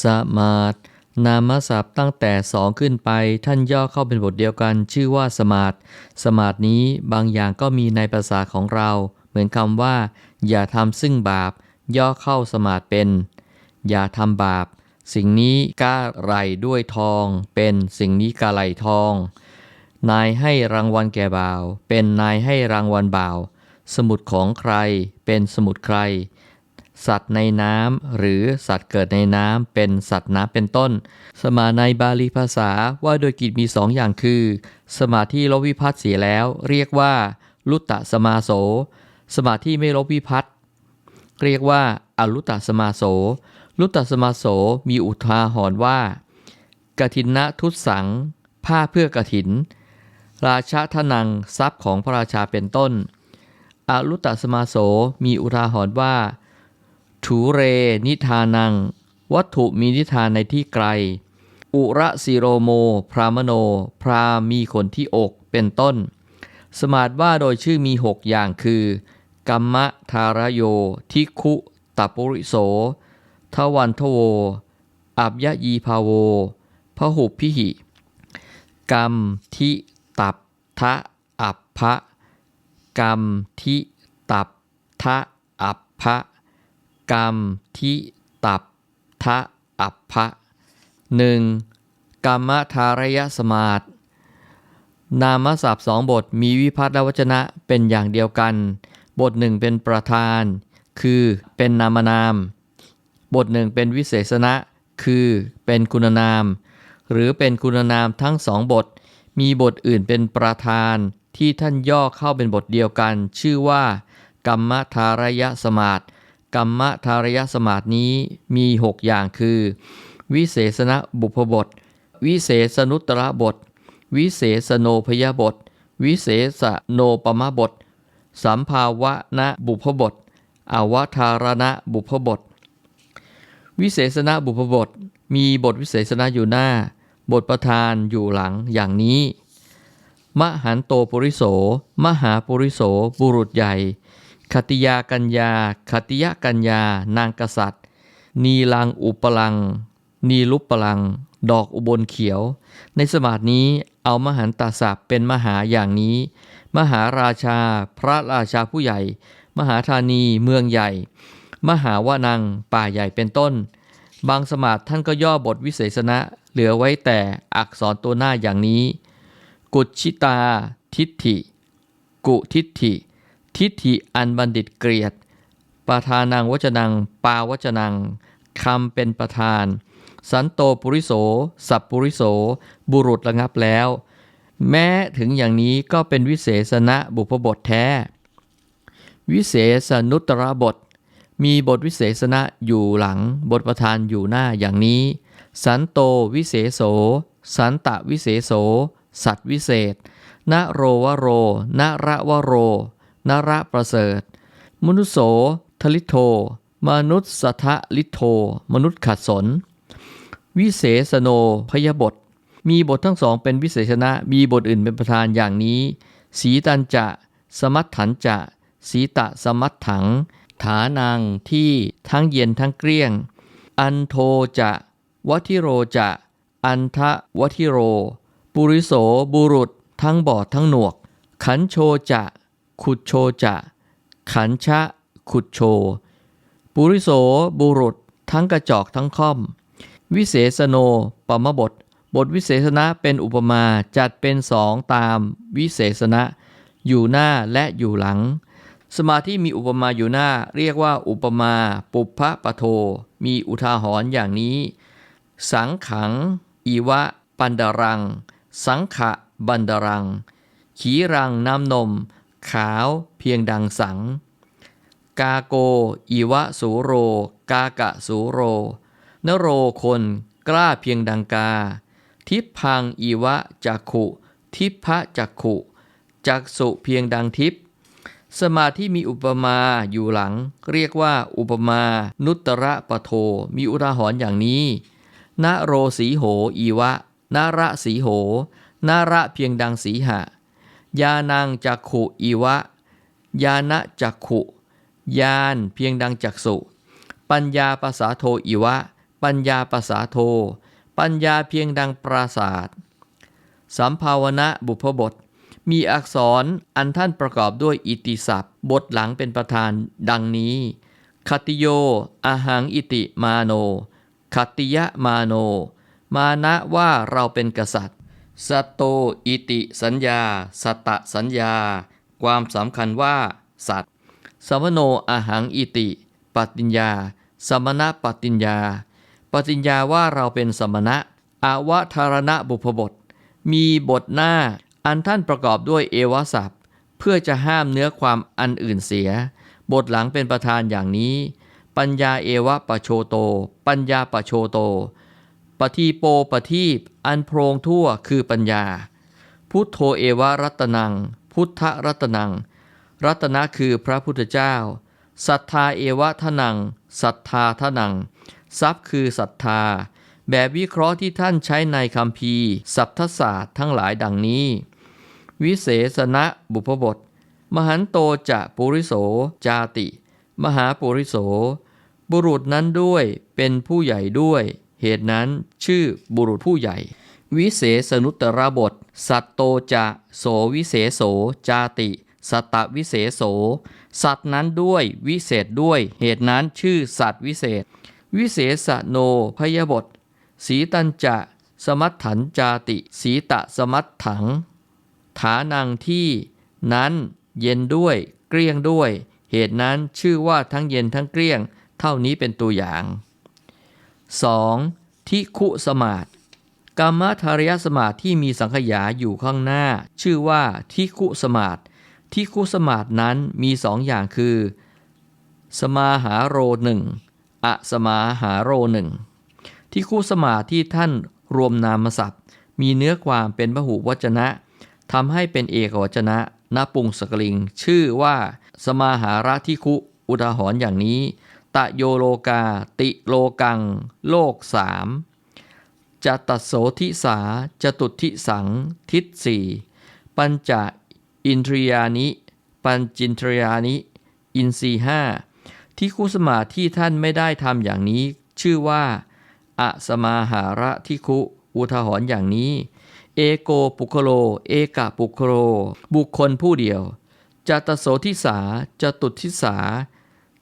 สมาธนามศัพท์ตั้งแต่สองขึ้นไปท่านย่อเข้าเป็นบทเดียวกัน ชื่อว่าสมาธสมาธนี้บางอย่างก็มีในภาษาของเรา เหมือนคำว่า อย่าทำซึ่งบาป ย่อเข้าสมาธเป็น อย่าทำบาป สิ่งนี้กาไหลด้วยทอง เป็นสิ่งนี้กาไหลทอง นายให้รางวัลแก่บ่าว เป็นนายให้รางวัลบ่าว สมุดของใคร เป็นสมุดใคร สัตว์ในน้ำหรือสัตว์เกิดในน้ำเป็นสัตว์น้ำเป็นต้น สมาในบาลีภาษาว่าโดยกิจมีสองอย่างคือ สมาธิลบวิพัฒน์เสียแล้ว เรียกว่า ลุตตะสมาโส สมาธิไม่ลบวิพัฒน์เรียกว่าอลุตตะสมาโส ลุตตะสมาโสมีอุทาหรณ์ว่ากถินนะทุตสัง ผ้าเพื่อกถิน ราชาทนังทรัพย์ของพระราชาเป็นต้นอลุตตะสมาโสมีอุทาหรณ์ว่า ถูเรนิทานัง วัตถุมีนิทานในที่ไกล อุระสิโรโม พรามโน พรามีขนที่อกเป็นต้น สมาดว่าโดยชื่อมีหกอย่างคือ กัมมะทารโย ทิคุตัปุริโส ทวันทโว อับยะยีภาโวพหุพิหิ กรรมทิตับทะอัปพะกรรมทิตับทะอัปพะ กรรมทิตับทะอัปพะหนึ่งกรรมทารยสมาตนามศัพท์สองบทมีวิพัฒน์และวจนะเป็นอย่างเดียวกัน บทหนึ่งเป็นประธาน คือเป็นนามนาม บทหนึ่งเป็นวิเศษณะ คือเป็นคุณนาม หรือเป็นคุณนามทั้งสองบท มีบทอื่นเป็นประธาน ที่ท่านย่อเข้าเป็นบทเดียวกัน ชื่อว่า กรรมทารยสมาต กรรมทารยสมาตนี้มี 6 อย่างคือ วิเศษณบุพบท วิเศษนุตระบท วิเศษโนพยบท วิเศษโนปมบท สัมภาวะณบุพบท อวทารณบุพบท วิเศษณบุพบท มีบทวิเศษณอยู่หน้า บทประธานอยู่หลังอย่างนี้ มหันโตปุริโส มหาปุริโสบุรุษใหญ่ คติยากัญญาคติยะกัญญา นางกษัตริย์ นีลังอุปลัง นีลุปปลัง ดอกอุบลเขียว ในสมาธินี้เอามหันตศัพท์เป็นมหาอย่างนี้ มหาราชา พระราชาผู้ใหญ่ มหาธานีเมืองใหญ่ มหาวานัง ป่าใหญ่เป็นต้น บางสมาธิท่านก็ย่อบทวิเศษณะ เหลือไว้แต่อักษรตัวหน้าอย่างนี้ กุชิตา ทิฏฐิ กุทิฏฐิ ทิฏฐิอันบัณฑิตเกลียดปาทานังวจนัง ปาวจนังคำเป็นประธาน สันโตปุริโส สัพปุริโส บุรุษระงับแล้ว แม้ถึงอย่างนี้ก็เป็นวิเศษณะบุพบทแท้ วิเศษนุตรบท มีบทวิเศษณะอยู่หลัง บทประธานอยู่หน้าอย่างนี้ สันโตวิเศษโส สันตะวิเศษโส สัตวิเศษนโรวโรนระวโร นระประเสริฐ มนุโสทลิโท มนุษสทะลิโท มนุษย์ขัดสน วิเศษโนพยบท มีบททั้งสองเป็นวิเศษณะมีบทอื่นเป็นประธานอย่างนี้ สีตันจะ สมัตถันจะ สีตะสมัตถัง ฐานังที่ทั้งเย็นทั้งเกลี้ยง อันโทจะวัทิโรจะ อันทะวัทิโร ปุริโสบุรุษ ทั้งบอดทั้งหนวก ขันโชจะ ขุดโชจะ ขันชะ ขุดโช ปุริโสบุรุษ ทั้งกระจอกทั้งค่อม วิเศษโนปมบท บทวิเศษณะเป็นอุปมาจัดเป็นสองตามวิเศษณะ อยู่หน้าและอยู่หลัง สมาธิมีอุปมาอยู่หน้า เรียกว่าอุปมา ปุพพะปะโท มีอุทาหรณ์อย่างนี้ สังขัง อีวะ ปันดารัง สังขะบันดารัง ขีรังน้ำนม ขาวเพียงดังสัง กาโก อีวะสูโร กากะสูโร นโรคนกล้าเพียงดังกา ทิพังอีวะจักขุ ทิพพะจักขุจักสุเพียงดังทิพสมาธิมีอุปมาอยู่หลัง เรียกว่าอุปมานุตตระปะโทมีอุทาหรณ์อย่างนี้นโรสีโหอีวะนระสีโหนระเพียงดังสีหะ ยานังจักขุอีวะ ยานะจักขุ ยานเพียงดังจักสุ ปัญญาภาษาโทอีวะ ปัญญาปสาโท ปัญญาเพียงดังปราศาสตร์สัมภาวนะบุพบท มีอักษรอันท่านประกอบด้วยอิติศัพท์ บทหลังเป็นประธานดังนี้ คติโยอาหังอิติมาโนคติยะมาโน มานะว่าเราเป็นกษัตริย์ สัตโตอิติสัญญาสัตตสัญญา ความสำคัญว่า สัตว์สมโนอาหังอิติปฏิญญา สมณะปฏิญญา ปฏิญญาว่าเราเป็นสมณะ อาวธารณะบุพบท มีบทหน้า อันท่านประกอบด้วยเอวศัพเพื่อจะห้ามเนื้อความอันอื่นเสีย บทหลังเป็นประธานอย่างนี้ ปัญญาเอวะปะโชโต ปัญญาปะโชโต ปทีโปปทีปอันโพรงทั่วคือปัญญา พุทโธเอวะรัตนัง พุทธรัตนัง รัตนะคือพระพุทธเจ้าศรัทธาเอวะทนัง ศรัทธาทนัง ทรัพย์คือศรัทธา แบบวิเคราะห์ที่ท่านใช้ในคำพีสัพทศาสตร์ทั้งหลายดังนี้ วิเศษณะบุพบท มหันโตจะปุริโสจาติ มหาปุริโส บุรุษนั้นด้วยเป็นผู้ใหญ่ด้วย เหตุนั้นชื่อบุรุษผู้ใหญ่ วิเศษนุตตรบท สัตโตจะโสวิเศษโสจาติ สัตตวิเศษโส สัตว์นั้นด้วยวิเศษด้วย เหตุนั้นชื่อสัตว์วิเศษ วิเศษโนพยบท สีตันจะ สมัตถันจาติ สีตะสมัตถัง ฐานังที่ นั้นเย็นด้วยเกลี้ยงด้วย เหตุนั้นชื่อว่าทั้งเย็นทั้งเกลี้ยง เท่านี้เป็นตัวอย่าง 2. ทิคุสมาตกรรมทารยสมาธิที่มีสังขยาอยู่ข้างหน้า ชื่อว่าทิคุสมาตทิคุสมาตนั้นมีสองอย่างคือ สมาหาโรหนึ่งอสมาหาโรหนึ่งทิคุสมาธิที่ท่านรวมนามศัพท์ มีเนื้อความเป็นพหุวจนะทำให้เป็นเอกวจนะนปุงสกลิง ชื่อว่า สมาหาระทิคุ อุทาหรณ์อย่างนี้ ตะโยโลกา ติโลกัง โลกสามจตัสโสทิสาจตุทิสัง ทิศสี่ปัญจอินทรียานิ ปัญจินทรียานิ อินทรีห้าที่คุสมาที่ท่านไม่ได้ทำอย่างนี้ ชื่อว่าอะสมาหาระทิคุ อุทหรณ์อย่างนี้ เอโกปุคโล เอกะปุคโล บุคคลผู้เดียวจตโสทิสาจตุทิสา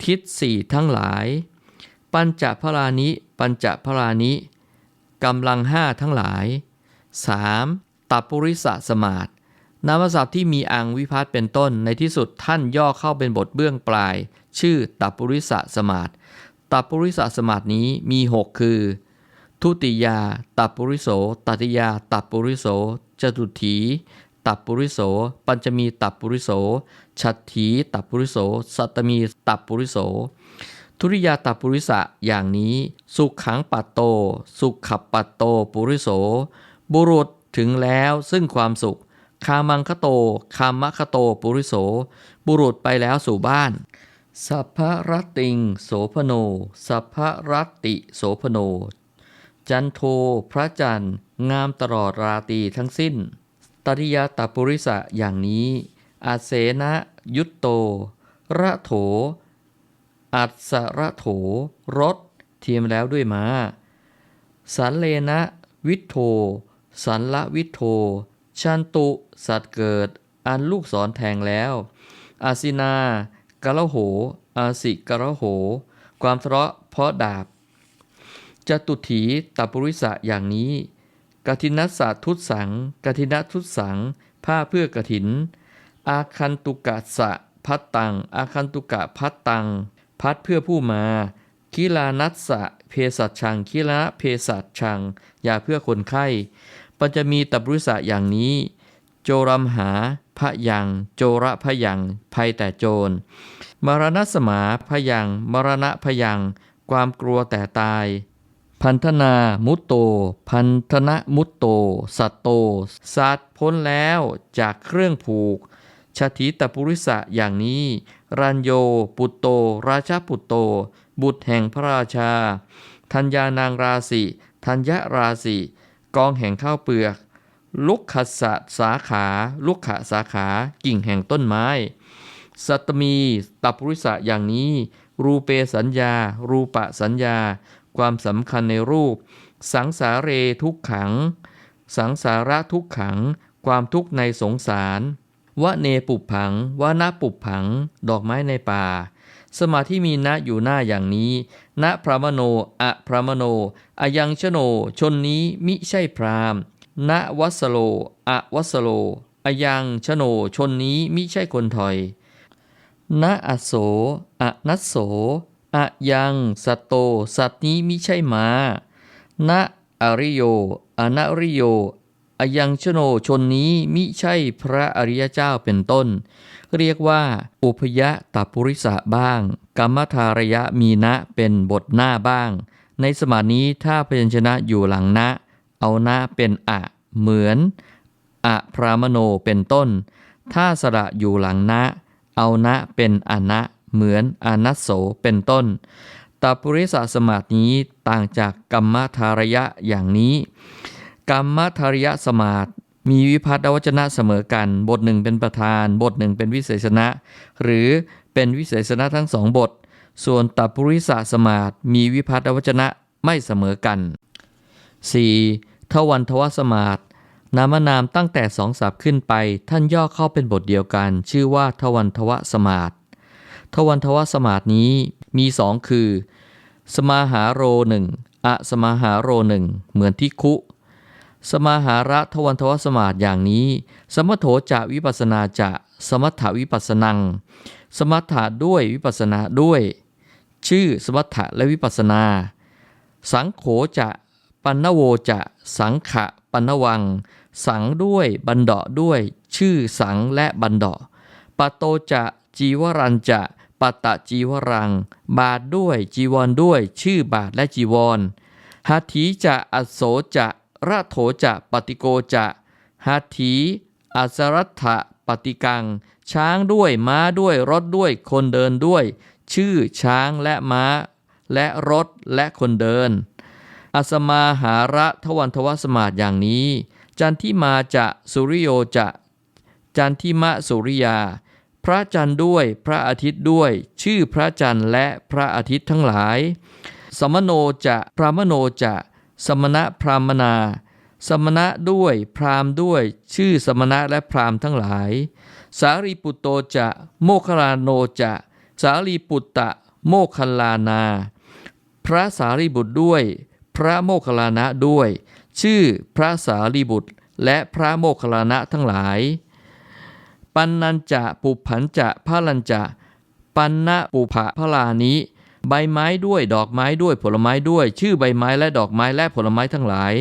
ทิศสี่ทั้งหลาย ปัญจพรานิปัญจพรานิกำลังห้าทั้งหลาย 3. ตัปปุริสะสมาตนามศัพท์ที่มีอังวิพัตเป็นต้นในที่สุดท่านย่อเข้าเป็นบทเบื้องปลาย ชื่อตัปปุริสะสมาตตัปปุริสะสมาตนี้มี 6 คือ ทุติยาตัปปุริโสตัติยาตัปปุริโสจตุถีตัปปุริโส ปัญจมีตัปปุริโส ฉัตถีตัปปุริโส สัตตมีตัปปุริโส ทุริยาตัปปุริสะอย่างนี้ สุขขังปัตโต สุขขับปัตโตปุริโส บุรุษถึงแล้วซึ่งความสุข คามังคโต คามะคโตปุริโส บุรุษไปแล้วสู่บ้านสัพพรติงโสพโน สัพพรตติโสพโน จันโทพระจันทร์งามตลอดราตรีทั้งสิ้น ตริยาตปุริสะอย่างนี้ อาเสนะ ยุตโต ระโถ อัศสระโถ รถ เทียมแล้วด้วยมา้า สันเลนะวิทโท สันละวิทโท ชันตุ สัตว์เกิด อันลูกศรแทงแล้ว อาสินากะละโห อาสิกะละโห ความทะเลาะเพราะดาบจตุถีตัปุริสะอย่างนี้กทินัสสะทุตสังกทินัทุตสัง ผ้าเพื่อกถิน อาคันตุกะสะพัตตัง อาคันตุกะพัตตัง พัดเพื่อผู้มา คิลานัสสะเพสัชชังคิลาเพสัชชังยาเพื่อคนไข้ ปัญจะมีตับรุษะอย่างนี้ โจรัมหาพะยัง โจระพะยัง ภัยแต่โจร มรณสมาพะยัง มรณะพะยัง ความกลัวแต่ตาย พันธนา มุตโต พันธนะมุตโต สัตโต สัตพ้นแล้วจากเครื่องผูก ชาติตปุริสะอย่างนี้ รัญโย ปุตโต ราชาปุตโต บุตรแห่งพระราชา ธัญญานางราศีธัญญราศีกองแห่งข้าวเปลือก ลุกขสะสาขา ลุกขะสาขา กิ่งแห่งต้นไม้ สัตมีตปุริสะอย่างนี้ รูเปสัญญา รูปะสัญญา ความสำคัญในรูป สังสาเรทุกขัง สังสาระทุกขัง ความทุกข์ในสงสาร วะเนปุปผังวะนะปุปผัง ดอกไม้ในป่า สมาธิมีนะอยู่หน้าอย่างนี้ณพระมโนอะพระมโนอายังชโน ชนนี้มิใช่พรามณวัสโลอะวัสโลอายังชโน ชนนี้มิใช่คนถอยณอโศอะนัสโสอะยังสัตโต สัตว์นี้มิใช่มาณอริโยอนะริโย อยังชโนชนนี้มิใช่พระอริยเจ้าเป็นต้น เรียกว่า อุพยะตัปุริสะบ้าง กรรมธารยะมีนะเป็นบทหน้าบ้าง ในสมานี้ถ้าพยัญชนะอยู่หลังนะ เอานะเป็นอะ เหมือน อะพรามโนเป็นต้น ถ้าสระอยู่หลังนะ เอานะเป็นอนะเหมือนอนัสโสเป็นต้นตปุริสสมาธินี้ต่างจากกรรมธารยะอย่างนี้ กรรมธารยสมาธมีวิพัฒนวจนะเสมอกัน บทหนึ่งเป็นประธาน บทหนึ่งเป็นวิเศษณะ หรือเป็นวิเศษณะทั้งสองบท ส่วนตัปปุริสสมาธมีวิพัฒนวจนะไม่เสมอกัน 4. ทวันทวสมาธนามนามตั้งแต่สองศัพท์ขึ้นไป ท่านย่อเข้าเป็นบทเดียวกัน ชื่อว่าทวันทวสมาธทวันทวสมาธนี้มีสองคือ สมาหาโรหนึ่งอะสมาหาโรหนึ่งเหมือนที่คุ สมาหาระทวันทวสมาธิอย่างนี้ สมโถจะวิปัสนาจะสมถาวิปัสนัง สมถะด้วยวิปัสนาด้วย ชื่อสมถะและวิปัสนา สังโขจะปันนโวจะสังขะปันนวัง สังด้วยบันเดาะด้วย ชื่อสังและบันเดาะปะโตจะจีวรันจะปะตะจีวรัง บาทด้วยจีวรด้วย ชื่อบาทและจีวรหัตถีจะอโศจะ ระโถจะปฏิโกจะหัตถีอัสรัตถะปฏิกัง ช้างด้วยม้าด้วยรถด้วยคนเดินด้วย ชื่อช้างและม้า และรถและคนเดินอัสมาหาระทวันทวสมาธิอย่างนี้ จันที่มาจะสุริโยจะ จันทิมะสุริยา พระจันทร์ด้วยพระอาทิตย์ด้วย ชื่อพระจันทร์และพระอาทิตย์ทั้งหลาย สมโนจะพรามโนจะ สมณะพรามนา สมณะด้วยพรามด้วย ชื่อสมณะและพรามทั้งหลาย สารีปุตโตจะ โมคคลานโนจะ สารีปุตตะ โมคคลานา พระสารีบุตรด้วย พระโมคคลานะด้วย ชื่อพระสารีบุตรและพระโมคคลานะทั้งหลาย ปันนันจะปุพันจะพะลันจะ ปันนะปุภะพลานิ ใบไม้ด้วยดอกไม้ด้วยผลไม้ด้วย ชื่อใบไม้และดอกไม้และผลไม้ทั้งหลาย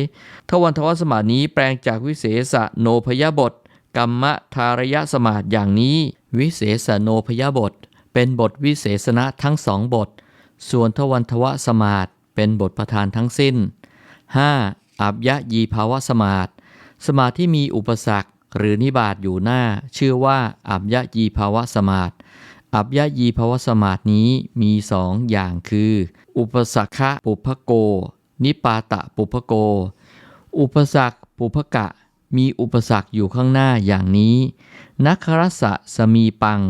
ทวันทวสมานี้แปลงจากวิเศษโนพยบทกรรมทารยสมาธิอย่างนี้ วิเศษโนพยบท เป็นบทวิเศษณะทั้งสองบท ส่วนทวันทวสมาธิเป็นบทประธานทั้งสิ้น 5. อับยะยีภาวะสมาธสมาธิที่มีอุปสรรคหรือนิบาตอยู่หน้า ชื่อว่าอับยะยีภาวะสมาธิ อับยะยีภาวสมาธินี้มีสองอย่างคือ อุปสรรคปุพโก นิปาตะปุพโก อุปสรรคปุพกะ มีอุปสรรคอยู่ข้างหน้าอย่างนี้ นัครสะสมีปัง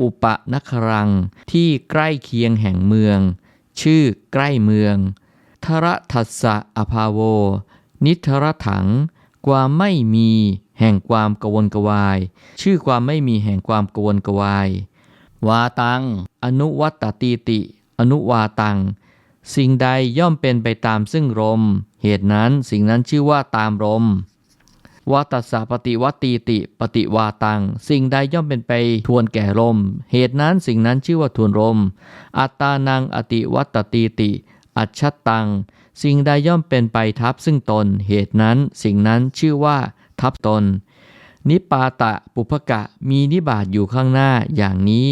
อุปนัครัง ที่ใกล้เคียงแห่งเมือง ชื่อใกล้เมือง ทระทัสสะอภาโว นิทรถัง ความไม่มีแห่งความกวนกวาย ชื่อความไม่มีแห่งความกวนกวาย วาตัง อนุวัตตตีติ อนุวาตัง สิ่งใดย่อมเป็นไปตามซึ่งลม เหตุนั้นสิ่งนั้นชื่อว่าตามลมวาตสสะปฏิวัตตีติ ปฏิวาตัง สิ่งใดย่อมเป็นไปทวนแก่ลม เหตุนั้นสิ่งนั้นชื่อว่าทวนลม อัตตานังอติวัตตีติ อัจฉตัง สิ่งใดย่อมเป็นไปทับซึ่งตน เหตุนั้นสิ่งนั้นชื่อว่าทับตน นิปาตะปุพกะมีนิบาตอยู่ข้างหน้าอย่างนี้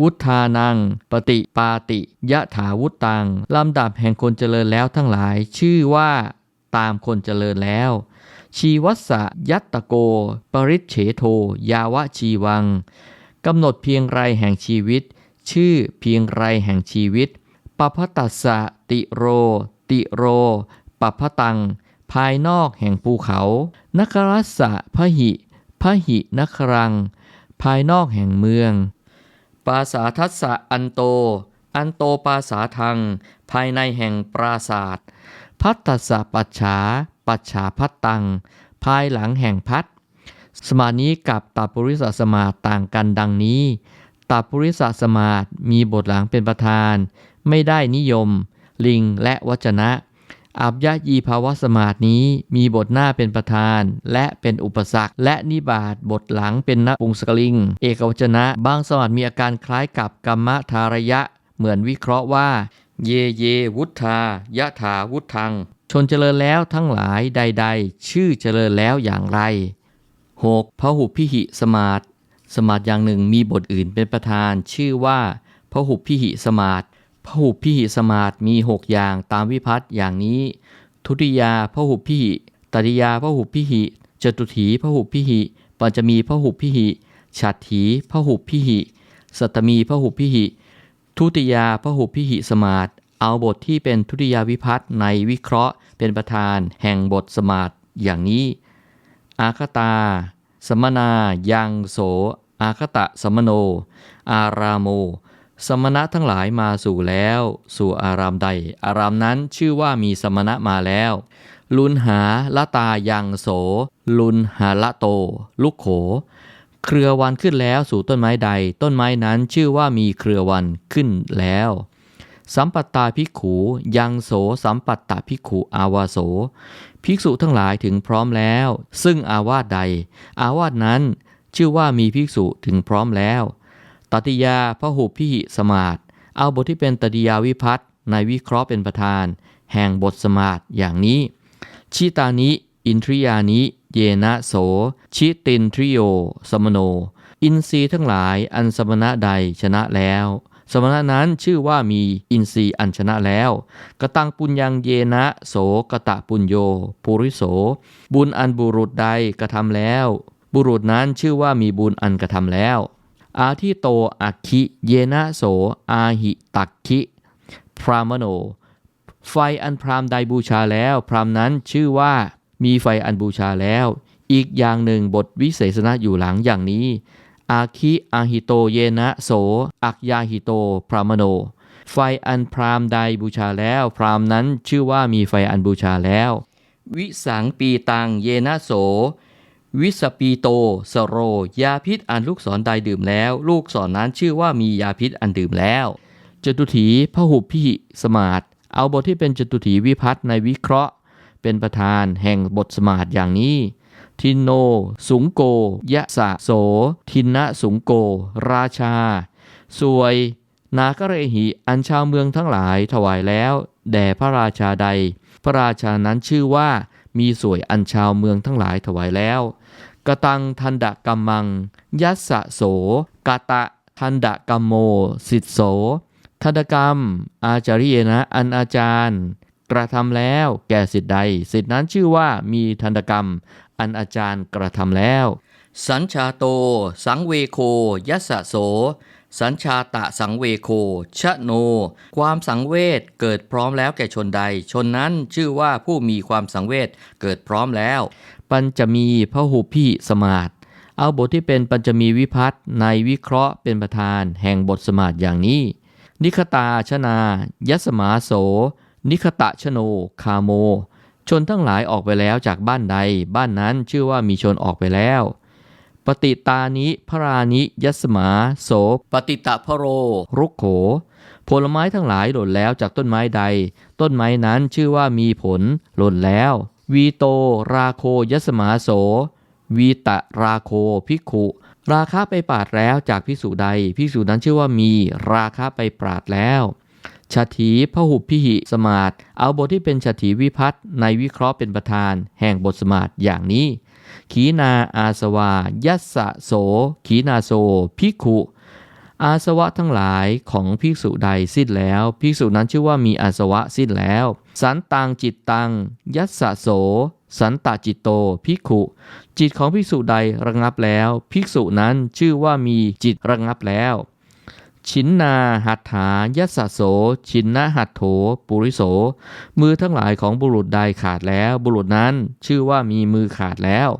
วุธานัง ปฏิปาติ ยะถาวุตังลำดับแห่งคนเจริญแล้วทั้งหลาย ชื่อว่าตามคนเจริญแล้ว ชีวัสสะยัตตโก ปริเฉโท ยาวะชีวังกำหนดเพียงไรแห่งชีวิต ชื่อเพียงไรแห่งชีวิตปพตัสสะติโร ติโรปพตัง ภายนอกแห่งภูเขานครัสสะพหิ พหินครัง ภายนอกแห่งเมือง ปาสาทัสะอันโต อันโตปาสาทัง ภายในแห่งปราศาสพัตตสะปัจฉา ปัจฉาพัตตัง ภายหลังแห่งพัดสมาธิกับตัปุริสสมาต่างกันดังนี้ตัปุริสสมามีบทหลังเป็นประธาน ไม่ได้นิยม ลิงและวจนะ อับยะยีภาวะสมาธินี้มีบทหน้าเป็นประธาน และเป็นอุปสรรค และนิบาตบทหลังเป็นนปุงสกลิง เอกวจนะ บางสมาธิมีอาการคล้ายกับกรรมทารยะ เหมือนวิเคราะห์ว่า เยเย วุธายะถาวุธัง ชนเจริญแล้วทั้งหลายใด ๆ ชื่อเจริญแล้วอย่างไร 6. พหุพิหิสมาธิสมาธิอย่างหนึ่งมีบทอื่นเป็นประธาน ชื่อว่าพหุพิหิสมาธิ พหุพิหิสมาธมี6อย่างตามวิพัตอย่างนี้ ทุติยาพหุพิหิตติยาพหุพิหิจตุถีพหุพิหิปัญจมีพหุพิหิฉัตถีพหุพิหิสัตตมีพหุพิหิ ทุติยาพหุพิหิสมาธเอาบทที่เป็นทุติยาวิพัตในวิเคราะห์เป็นประธานแห่งบทสมาธอย่างนี้ อาคตา สมนา ยังโส อาคตะสมโน อารามโม สมณะทั้งหลายมาสู่แล้ว สู่อารามใด อารามนั้นชื่อว่ามีสมณะมาแล้ว ลุนหาละตายังโส ลุนหาละโต ลุกโข เครือวันขึ้นแล้วสู่ต้นไม้ใด ต้นไม้นั้นชื่อว่ามีเครือวันขึ้นแล้ว สัมปัตตาภิกขูยังโสสัมปัตตาภิกขูอาวาโส ภิกษุทั้งหลายถึงพร้อมแล้ว ซึ่งอาวาสใด อาวาสนั้นชื่อว่ามีภิกษุถึงพร้อมแล้ว ตติยาพหุพิหิสมาธิเอาบทที่เป็นตติยาวิพัตน์ในวิเคราะห์เป็นประธาน แห่งบทสมาธิอย่างนี้ ชิตานิ อินทริยานิ เยนะโส ชิตินทริโย สมโน อินทรีย์ทั้งหลายอันสมณะใดชนะแล้ว สมณะนั้นชื่อว่ามีอินทรีย์อันชนะแล้ว กระตังปุญญังเยนะโสกะตะปุญโยปุริโส บุญอันบุรุษใดกระทำแล้ว บุรุษนั้นชื่อว่ามีบุญอันกระทำแล้ว อาทิโตอัคคิเยนะโส อาหิตักคิพรามโน ไฟอันพรามใดบูชาแล้ว พรามนั้นชื่อว่ามีไฟอันบูชาแล้ว อีกอย่างหนึ่งบทวิเศษณะอยู่หลังอย่างนี้ อาคิอาหิโตเยนะโส อักยาหิโต พรามโน ไฟอันพรามใดบูชาแล้ว พรามนั้นชื่อว่ามีไฟอันบูชาแล้ว วิสังปีตังเยนะโส วิสปีโตสโร ยาพิษอันลูกศรใดดื่มแล้ว ลูกศรนนั้นชื่อว่ามียาพิษอันดื่มแล้วจตุถีพหุพิหิสมาธิเอาบทที่เป็นจตุถีวิพัฒน์ในวิเคราะห์ เป็นประธานแห่งบทสมาธิอย่างนี้ทินโน สุงโก ยะสะโส ทินนะสุงโก ราชา สวย นาคเรหิ อันชาวเมืองทั้งหลายถวายแล้ว แด่พระราชาใด พระราชานั้นชื่อว่า มีสวยอันชาวเมืองทั้งหลายถวายแล้ว กตังทันดะกัมมัง ยัสสะโสกะตะทันดะกัมโม สิทโสทันดกรรม อาจาริเยนะอันอาจารย์ กระทำแล้วแก่สิทธิใด สิทธินั้นชื่อว่ามีทันดกรรม อันอาจารย์กระทำแล้ว สัญชาโต สังเวโคยัสสะโส สัญชาตะสังเวโค ชะโน ความสังเวชเกิดพร้อมแล้วแก่ชนใด ชนนั้นชื่อว่าผู้มีความสังเวชเกิดพร้อมแล้ว ปัญจมีพระหุพิสมาธเอาบทที่เป็นปัญจมีวิพัตน์ในวิเคราะห์เป็นประธาน แห่งบทสมาธอย่างนี้ นิคตาชนา ยัสมาโส นิคตะชโน คาโม ชนทั้งหลายออกไปแล้วจากบ้านใด บ้านนั้นชื่อว่ามีชนออกไปแล้ว ปฏิตานิพรานิยัสมา โส ปฏิตะพโร รุกโข ผลไม้ทั้งหลายหล่นแล้วจากต้นไม้ใด ต้นไม้นั้นชื่อว่ามีผลหล่นแล้ว วีโตราโคยัสมาโส วีตะราโคภิกขุราคะไปปราดแล้วจากพิสูจใดพิสูจนั้นชื่อว่ามีราคะไปปราดแล้วชาถีพหุพิหิสมาธิเอาบทที่เป็นชาถีวิพัตน์ในวิเคราะห์เป็นประธาน แห่งบทสมาธิอย่างนี้ ขีนาอาสวา ยัสสะโส ขีนาโซภิกขุอาสวะทั้งหลายของภิกษุใดสิ้นแล้ว ภิกษุนั้นชื่อว่ามีอาสวะสิ้นแล้ว สันตังจิตตัง ยัสสะโส สันตจิตโตภิกขุ จิตของภิกษุใดระงับแล้ว ภิกษุนั้นชื่อว่ามีจิตระงับแล้ว ชินนาหัตถายัสะโส ชินนะหัตโถ ปุริโส มือทั้งหลายของบุรุษใดขาดแล้ว บุรุษนั้นชื่อว่ามีมือขาดแล้ว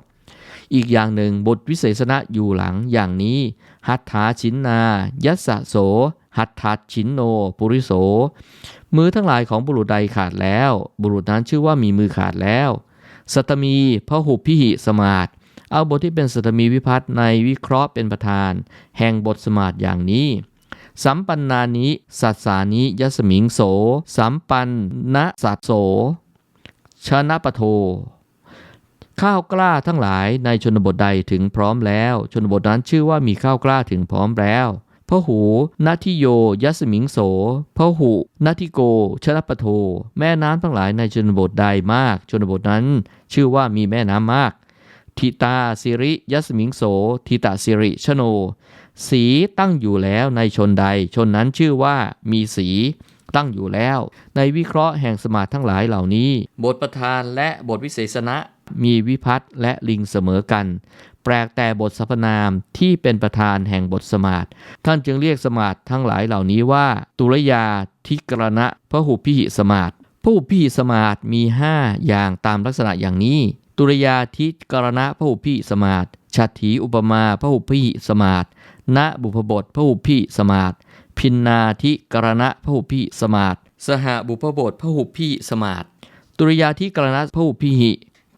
อีกอย่างหนึ่งบทวิเศษณะอยู่หลังอย่างนี้ หัตถาชินนา ยัสะโส หัตถาชินโน ปุริโส มือทั้งหลายของบุรุษใดขาดแล้ว บุรุษนั้นชื่อว่ามีมือขาดแล้ว สัตมีพะหุพิหิสมาตเอาบทที่เป็นสัตมีวิพัฒน์ในวิเคราะห์เป็นประธาน แห่งบทสมาตอย่างนี้ สัมปันนานิสัสสานิยสมิงโส สัมปันนะสัตโสชนะปะโท ข้าวกล้าทั้งหลายในชนบทใดถึงพร้อมแล้ว ชนบทนั้นชื่อว่ามีข้าวกล้าถึงพร้อมแล้วพหูนาทิโยยัสมิงโสพหูนาทิโกชนะปะโท แม่น้ำทั้งหลายในชนบทใดมาก ชนบทนั้น ชื่อว่ามีแม่น้ำมาก ทิตาสิริยัสมิงโส ทิตาสิริชโน สีตั้งอยู่แล้วในชนใด ชนนั้นชื่อว่ามีสีตั้งอยู่แล้ว ในวิเคราะห์แห่งสมาธิทั้งหลายเหล่านี้ บทประธานและบทวิเศษณะ มีวิพัตและลิงเสมอกัน แปลกแต่บทสรรพนามที่เป็นประธานแห่งบทสมาธิท่านจึงเรียกสมาธิทั้งหลายเหล่านี้ว่า ตุลยาทิกรณะพหุพิหิสมาธิพหุพิหิสมาธิมี 5 อย่างตามลักษณะอย่างนี้ ตุลยาทิกรณะพหุพิสมาธิฉัตถีอุปมาพหุพิสมาธิณบุพบทพหุพิสมาธิพินนาทิกรณะพหุพิสมาธิสหบุพบทพหุพิสมาธิตุลยาทิกรณะพหุพิหิ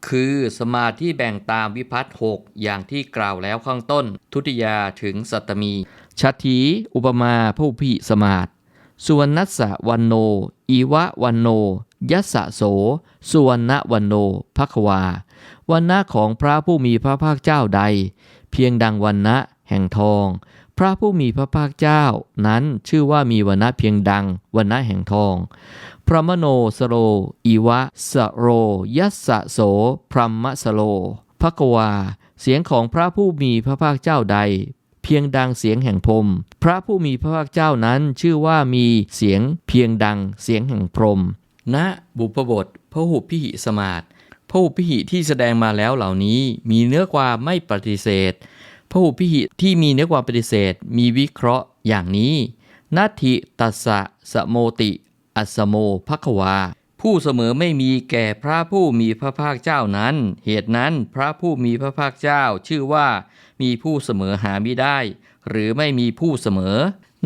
คือสมาธิแบ่งตามวิพัตหกอย่างที่กล่าวแล้วข้างต้น ทุติยาถึงสัตมี ชัตถีอุปมาพหุพิสมาธิสุวรรณัสสะวันโน อีวะวันโน ยัสสะโส สุวรรณวันโนภควา วันนะของพระผู้มีพระภาคเจ้าใด เพียงดังวันนะแห่งทอง พระผู้มีพระภาคเจ้านั้นชื่อว่ามีวันนะเพียงดังวันนะแห่งทอง พระมโนสโรอีวะสโรยัสสะโสพรหมสโลภควา เสียงของพระผู้มีพระภาคเจ้าใด เพียงดังเสียงแห่งพรมพระผู้มีพระภาคเจ้านั้นชื่อว่ามีเสียงเพียงดังเสียงแห่งพรมณบุพบทพระหุพิหิสมาต พหุพิหิที่แสดงมาแล้วเหล่านี้มีเนื้อความไม่ปฏิเสธพหุพิหิที่มีเนื้อความปฏิเสธ มีวิเคราะห์อย่างนี้นัตถิตัสสะสะโมติ อัสสโมภควา ผู้เสมอไม่มีแก่พระผู้มีพระภาคเจ้านั้น เหตุนั้นพระผู้มีพระภาคเจ้าชื่อว่ามีผู้เสมอหาไม่ได้ หรือไม่มีผู้เสมอ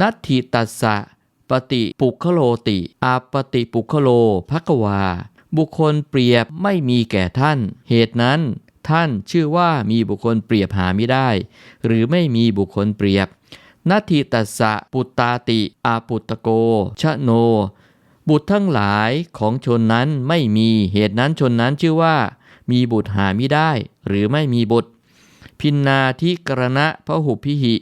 นัตถิตัสสะปฏิปุคโลติอาปฏิปุคโลภควา บุคคลเปรียบไม่มีแก่ท่าน เหตุนั้นท่านชื่อว่ามีบุคคลเปรียบหาไม่ได้ หรือไม่มีบุคคลเปรียบนัตถิตัสสะปุตตาติ อาปุตตโก ชะโน บุตรทั้งหลายของชนนั้นไม่มีเหตุนั้นชนนั้นชื่อว่า มีบุตรหาไม่ได้ หรือไม่มีบุตร พินนาทิกรณะพระหุพิหิ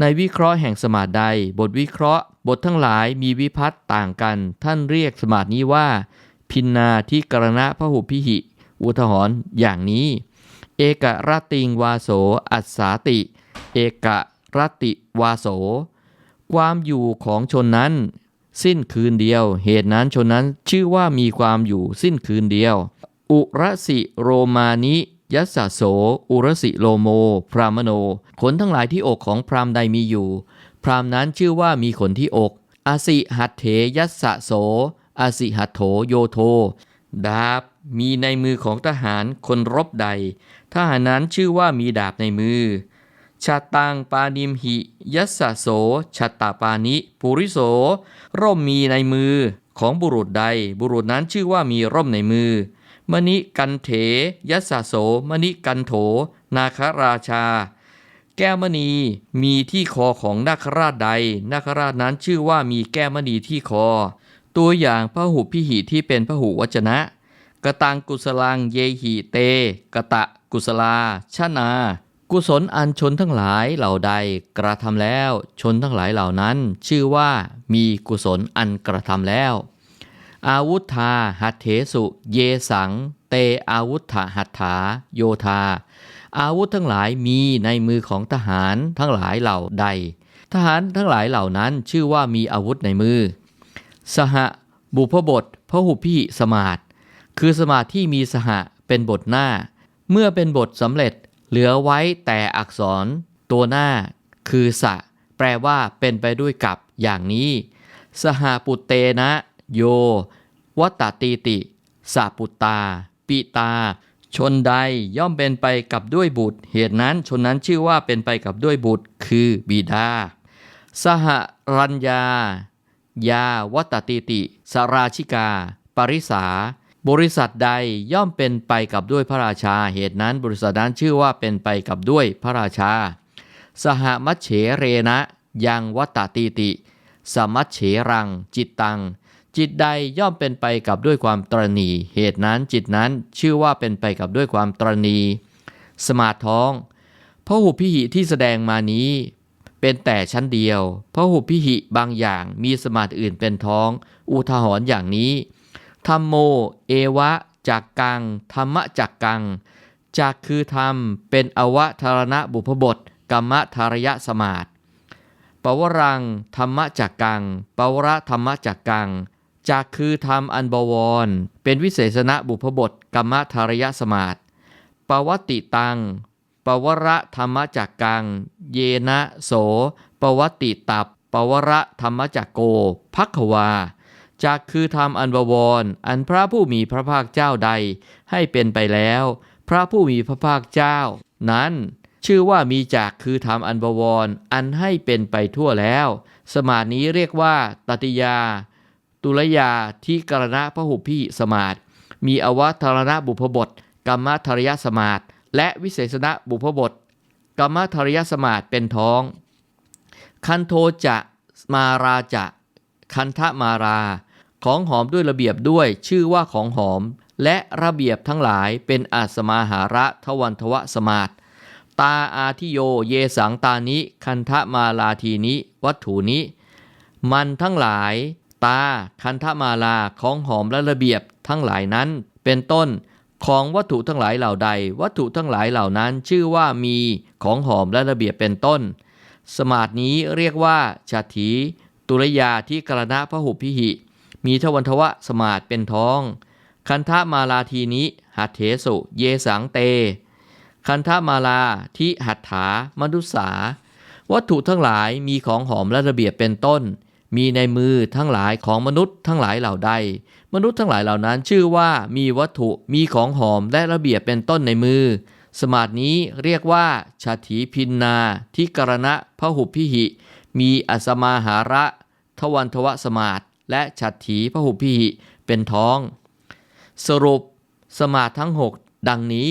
ในวิเคราะห์แห่งสมาธิใด บทวิเคราะห์ บททั้งหลายมีวิพัตต่างกัน ท่านเรียกสมาธินี้ว่า พินนาทิกรณะพหุพิหิ อุทหรณ์อย่างนี้ เอกรติงวาโส อัสสาติ เอกรติวาโส ความอยู่ของชนนั้น สิ้นคืนเดียว เหตุนั้นชนนั้นชื่อว่ามีความอยู่สิ้นคืนเดียว อุรสิโรมานิยัสสะโส อุรสิโลโม พรามโน ขนทั้งหลายที่อกของพรามใดมีอยู่ พรามนั้นชื่อว่ามีขนที่อก อสิหัตเถยัสสะโส อาสิหัตโถโยโท ดาบมีในมือของทหารคนรบใด ทหารนั้นชื่อว่ามีดาบในมือ ชาตังปานิมหิ ยัสสะโสชัตตาปานิปุริโส ร่มมีในมือของบุรุษใด บุรุษนั้นชื่อว่ามีร่มในมือ มณิกันเถ ยัสสะโส มณิกันโถ นาคราชา แก้วมณีมีที่คอของนาคราชใด นาคราชนั้นชื่อว่ามีแก้วมณีที่คอ ตัวอย่างพระหุพิหิที่เป็นพระหุวจนะ กตังกุสลังเยหิเต กะตะกุสลาชนา กุศลอันชนทั้งหลายเหล่าใดกระทำแล้วชนทั้งหลายเหล่านั้น ชื่อว่ามีกุศลอันกระทำแล้ว อาวุธาหัตเถสุ เยสัง เตอาวุธหัตถาโยธา อาวุธทั้งหลายมีในมือของทหารทั้งหลายเหล่าใด ทหารทั้งหลายเหล่านั้นชื่อว่ามีอาวุธในมือ สหบุพบทพหุพิสมาตคือสมาธิที่มีสหเป็นบทหน้า เมื่อเป็นบทสำเร็จเหลือไว้แต่อักษร ตัวหน้า คือสะ แปลว่าเป็นไปด้วยกับอย่างนี้ สหปุตเตนะ โย วัตตตีติสาปุตตา ปิตา ชนใดย่อมเป็นไปกับด้วยบุตร เหตุนั้นชนนั้นชื่อว่าเป็นไปกับด้วยบุตร คือบิดา สหรัญญา ยาวัตติติสราชิกา ปริสา บริษัทใดย่อมเป็นไปกับด้วยพระราชา เหตุนั้นบริษัทนั้นชื่อว่าเป็นไปกับด้วยพระราชา สหมัชเฉเรนะ ยังวัตติติ สมัชเฉรัง จิตตัง จิตใดย่อมเป็นไปกับด้วยความตรณี เหตุนั้นจิตนั้นชื่อว่าเป็นไปกับด้วยความตรณี สมาท้องพระหุพิหิที่แสดงมานี้ เป็นแต่ชั้นเดียว เพราะหุพิหิบางอย่างมีสมาธิอื่นเป็นท้อง อุทาหรณ์อย่างนี้ธรรมโม เอวะจักกัง ธรรมะจักกังจักคือธรรม เป็นอวทารณบุพบทกรรมทารยสมาธิปวรัง ธรรมะจักกัง ปวระธรรมะจักกังจักคือธรรมอันบวร เป็นวิเศษณบุพบทกรรมทารยสมาธิปวติตัง วระธรรมจักกัง เยนะโส ปวติตับ ปวระธรรมจักโกพักขวาจักคือธรรมอันบวร อันพระผู้มีพระภาคเจ้าใด ให้เป็นไปแล้ว พระผู้มีพระภาคเจ้า นั้นชื่อว่ามีจักคือธรรมอันบวร อันให้เป็นไปทั่วแล้ว สมาธินี้เรียกว่าตติยา ตุลยาที่กรณะพหุพิสมาธิมีอวัธารณบุพบท กรรมทารยสมาธิ และวิเศษณบุพบทกรรมทารยสมาธเป็นท้อง คันโทจะมาราจะคันทะมารา ของหอมด้วยระเบียบด้วยชื่อว่าของหอม และระเบียบทั้งหลายเป็นอาสมาหาระทวันทวสมาธตาอาทิโยเยสังตานิ คันทะมาลาทีนิวัตถุนิ มันทั้งหลาย ตาคันธมาลาของหอมและระเบียบทั้งหลายนั้นเป็นต้น ของวัตถุทั้งหลายเหล่าใด วัตถุทั้งหลายเหล่านั้นชื่อว่ามีของหอมและระเบียบเป็นต้น สมาธินี้เรียกว่าชาถีตุลยาที่กรณะพหุพิหิ มีทวันทวะสมาธิเป็นท้อง คันธมาลาทีนี้หัตเถสุเยสังเต คันธมาลาที่หัตถามนุษาวัตถุทั้งหลายมีของหอมและระเบียบเป็นต้น มีในมือทั้งหลายของมนุษย์ทั้งหลายเหล่าใด มนุษย์ทั้งหลายเหล่านั้นชื่อว่ามีวัตถุมีของหอมและระเบียบเป็นต้นในมือ สมาธินี้เรียกว่าชาถีพินนาที่กรณะพหุพิหิ มีอสมาหาระทวันทวสมาธิและฉัตถีพหุพิหิเป็นท้อง สรุปสมาธิทั้ง 6 ดังนี้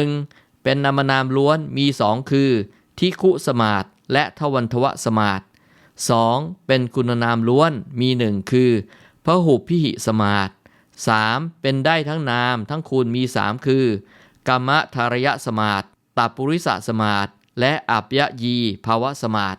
1. เป็นนามนามล้วนมีสองคือ ทิคุสมาธิและทวันทวสมาธิ 2. เป็นคุณนามล้วนมีหนึ่งคือพระหุพิหิสมาธิ 3. เป็นได้ทั้งนามทั้งคุณมีสามคือกรรมทารยสมาธิตัปุริสสมาธิและอัปยยีภาวะสมาธิ